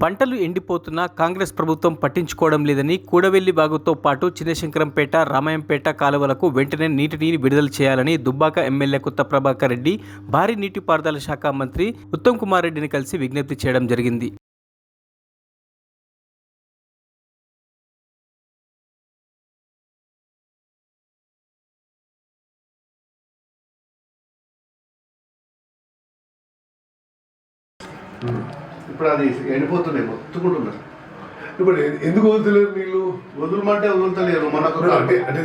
పంటలు ఎండిపోతున్నా కాంగ్రెస్ ప్రభుత్వం పట్టించుకోవడం లేదని కూడవెల్లి బాగుతో పాటు చిన్నశంకరంపేట రామాయంపేట కాలువలకు వెంటనే నీటిని విడుదల చేయాలని దుబ్బాక ఎమ్మెల్యే కొత్త ప్రభాకర్ రెడ్డి భారీ నీటిపారుదల శాఖ మంత్రి ఉత్తమ్ కుమార్ రెడ్డిని కలిసి విజ్ఞప్తి చేయడం జరిగింది. ఇప్పుడు అది ఎండిపోతున్నాయి మొత్తుకుంటున్నారు ఇప్పుడు ఎందుకు వదులుతలేరు నీళ్ళు? వదులుమంటే వదులుతలేరు మనకు అంటే అంటే